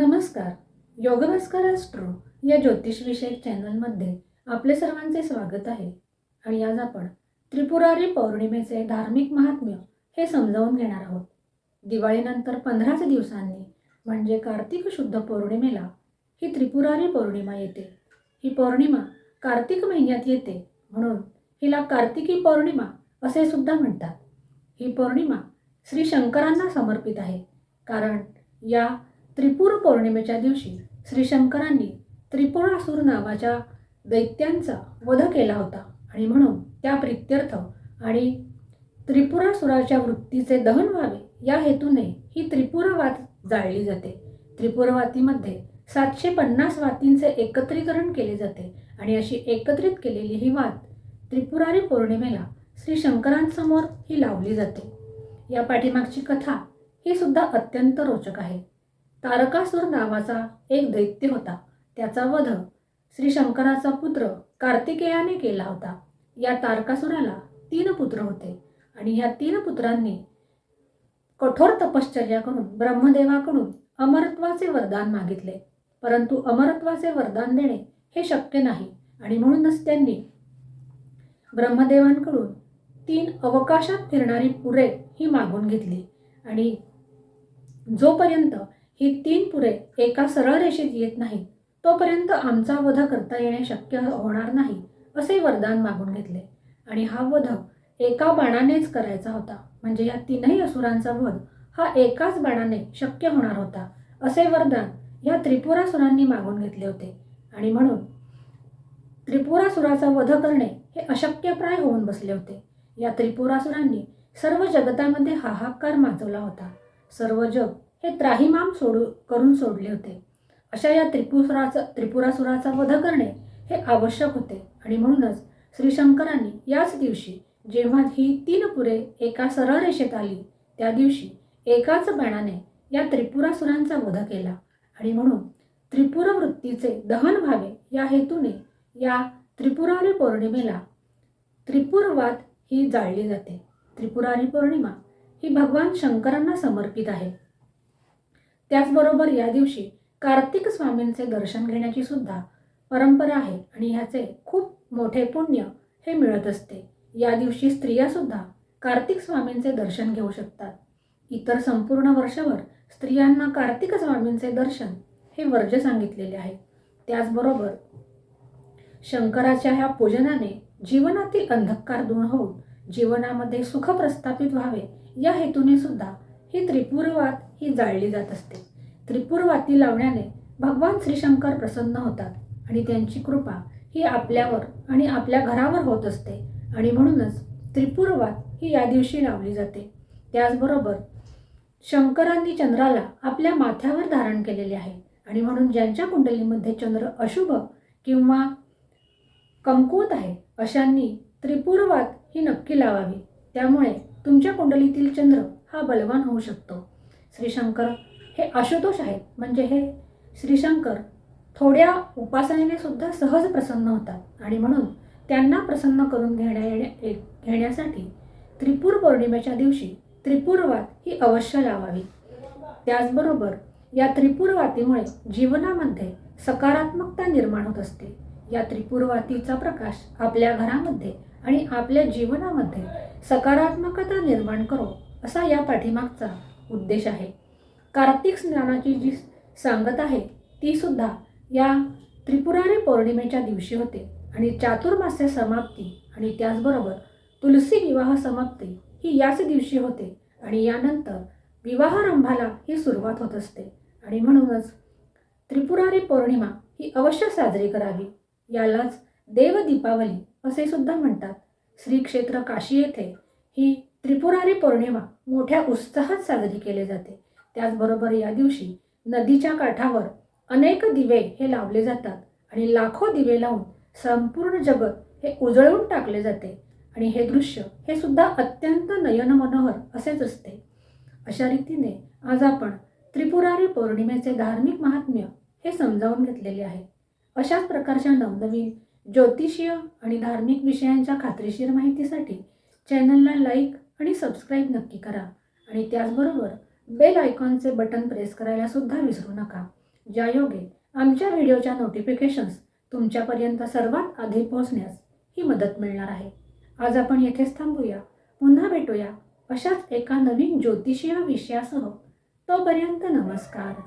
नमस्कार. योगभास्कर ॲस्ट्रो या ज्योतिषविषयक चॅनलमध्ये आपले सर्वांचे स्वागत आहे. आणि आज आपण त्रिपुरारी पौर्णिमेचे धार्मिक महात्म्य हे समजावून घेणार आहोत. दिवाळीनंतर पंधराच दिवसांनी म्हणजे कार्तिक शुद्ध पौर्णिमेला ही त्रिपुरारी पौर्णिमा येते. ही पौर्णिमा कार्तिक महिन्यात येते म्हणून हिला कार्तिकी पौर्णिमा असे सुद्धा म्हणतात. ही पौर्णिमा श्री शंकरांना समर्पित आहे कारण या त्रिपुर पौर्णिमेच्या दिवशी श्री शंकरांनी त्रिपुरासूर नावाच्या दैत्यांचा वध केला होता. आणि म्हणून त्या प्रित्यर्थ आणि त्रिपुरासुराच्या वृत्तीचे दहन व्हावे या हेतूने ही त्रिपुरवात जाळली जाते. त्रिपुरवातीमध्ये सातशे पन्नास वातींचे एकत्रीकरण केले जाते आणि अशी एकत्रित केलेली ही वात त्रिपुरारी पौर्णिमेला श्री शंकरांसमोर ही लावली जाते. या पाठीमागची कथा ही सुद्धा अत्यंत रोचक आहे. तारकासूर नावाचा एक दैत्य होता. त्याचा वध श्री शंकराचा पुत्र कार्तिकेयाने केला होता. या तारकासुराला तीन पुत्र होते आणि ह्या तीन पुत्रांनी कठोर तपश्चर्या करून ब्रह्मदेवाकडून अमरत्वाचे वरदान मागितले. परंतु अमरत्वाचे वरदान देणे हे शक्य नाही आणि म्हणूनच त्यांनी ब्रह्मदेवांकडून तीन अवकाशात फिरणारी पुरे ही मागून घेतली आणि जोपर्यंत ही तीन पुरे एका सरळ रेषेत येत नाहीत. तोपर्यंत आमचा वध करता येणे शक्य होणार नाही असे वरदान मागून घेतले. आणि हा वध एका बाणानेच करायचा होता. म्हणजे या तीनही असुरांचा वध हा एकाच बाणाने शक्य होणार होता असे वरदान या त्रिपुरासुरांनी मागून घेतले होते. आणि म्हणून त्रिपुरासुराचा वध करणे हे अशक्यप्राय होऊन बसले होते. या त्रिपुरासुरांनी सर्व जगतामध्ये हाहाकार माजवला होता. सर्व जग हे त्राहिमाम सोडू करून सोडले होते. अशा या त्रिपुराचा त्रिपुरासुराचा वध करणे हे आवश्यक होते. आणि म्हणूनच श्रीशंकरांनी याच दिवशी जेव्हा ही तीन पुरे एका सरळ रेषेत आली त्या दिवशी एकाच बाणाने या त्रिपुरासुरांचा वध केला. आणि म्हणून त्रिपुर वृत्तीचे दहन व्हावे या हेतूने या त्रिपुरारी पौर्णिमेला त्रिपुरवाद ही जाळली जाते. त्रिपुरारी पौर्णिमा ही भगवान शंकरांना समर्पित आहे. त्याचबरोबर या दिवशी कार्तिक स्वामींचे दर्शन घेण्याची सुद्धा परंपरा आहे आणि ह्याचे खूप मोठे पुण्य हे मिळत असते. या दिवशी स्त्रियासुद्धा कार्तिक स्वामींचे दर्शन घेऊ शकतात. इतर संपूर्ण वर्षभर स्त्रियांना कार्तिक स्वामींचे दर्शन हे वर्ज सांगितलेले आहे. त्याचबरोबर शंकराच्या ह्या पूजनाने जीवनातील अंधकार दूर होऊन जीवनामध्ये सुख प्रस्थापित व्हावे या हेतूने सुद्धा ही त्रिपुरवाद ही जाळली जात असते. त्रिपुरवाती लावण्याने भगवान श्रीशंकर प्रसन्न होतात आणि त्यांची कृपा ही आपल्यावर आणि आपल्या घरावर होत असते. आणि म्हणूनच त्रिपुरवात ही या दिवशी लावली जाते. त्याचबरोबर शंकरांनी चंद्राला आपल्या माथ्यावर धारण केलेले आहे. आणि म्हणून ज्यांच्या कुंडलीमध्ये चंद्र अशुभ किंवा कमकुवत आहे अशांनी त्रिपुरवात ही नक्की लावावी. त्यामुळे तुमच्या कुंडलीतील चंद्र हा बलवान होऊ शकतो. श्रीशंकर हे आशुतोष आहेत. म्हणजे हे श्रीशंकर थोड्या उपासनेने सुद्धा सहज प्रसन्न होतात. आणि म्हणून त्यांना प्रसन्न करून घेण्या येण्या घेण्यासाठी त्रिपूर पौर्णिमेच्या दिवशी त्रिपुरवात ही अवश्य लावावी. त्याचबरोबर या त्रिपुरवातीमुळे जीवनामध्ये सकारात्मकता निर्माण होत असते. या त्रिपुरवातीचा प्रकाश आपल्या घरामध्ये आणि आपल्या जीवनामध्ये सकारात्मकता निर्माण करो असा या पाठीमागचा उद्देश आहे. कार्तिक स्नानाची जी सांगत आहे ती सुद्धा या त्रिपुरारी पौर्णिमेच्या दिवशी होते आणि चातुर्मास्य समाप्ती आणि त्याचबरोबर तुलसी विवाह समाप्ती ही याच दिवशी होते आणि यानंतर विवाहारंभाला ही सुरुवात होत असते. आणि म्हणूनच त्रिपुरारी पौर्णिमा ही अवश्य साजरी करावी. यालाच देवदीपावली असे सुद्धा म्हणतात. श्री क्षेत्र काशी येथे ही त्रिपुरारी पौर्णिमा मोठ्या उत्साहात साजरी केली जाते. त्याचबरोबर या दिवशी नदीच्या काठावर अनेक दिवे हे लावले जातात आणि लाखो दिवे लावून संपूर्ण जगत हे उजळवून टाकले जाते. आणि हे दृश्य हे सुद्धा अत्यंत नयन मनोहर असेच असते. अशा रीतीने आज आपण त्रिपुरारी पौर्णिमेचे धार्मिक महात्म्य हे समजावून घेतलेले आहे. अशाच प्रकारच्या नवनवीन ज्योतिषीय आणि धार्मिक विषयांच्या खात्रीशीर माहितीसाठी चॅनलला लाईक आणि सबस्क्राईब नक्की करा. आणि त्याचबरोबर बेल आयकॉनचे बटन प्रेस करायला सुद्धा विसरू नका. ज्यायोगे आमच्या व्हिडिओच्या नोटिफिकेशन्स तुमच्यापर्यंत सर्वात आधी पोहोचण्यास ही मदत मिळणार आहे. आज आपण येथेच थांबूया. पुन्हा भेटूया अशाच एका नवीन ज्योतिषीय विषयासह. तोपर्यंत नमस्कार.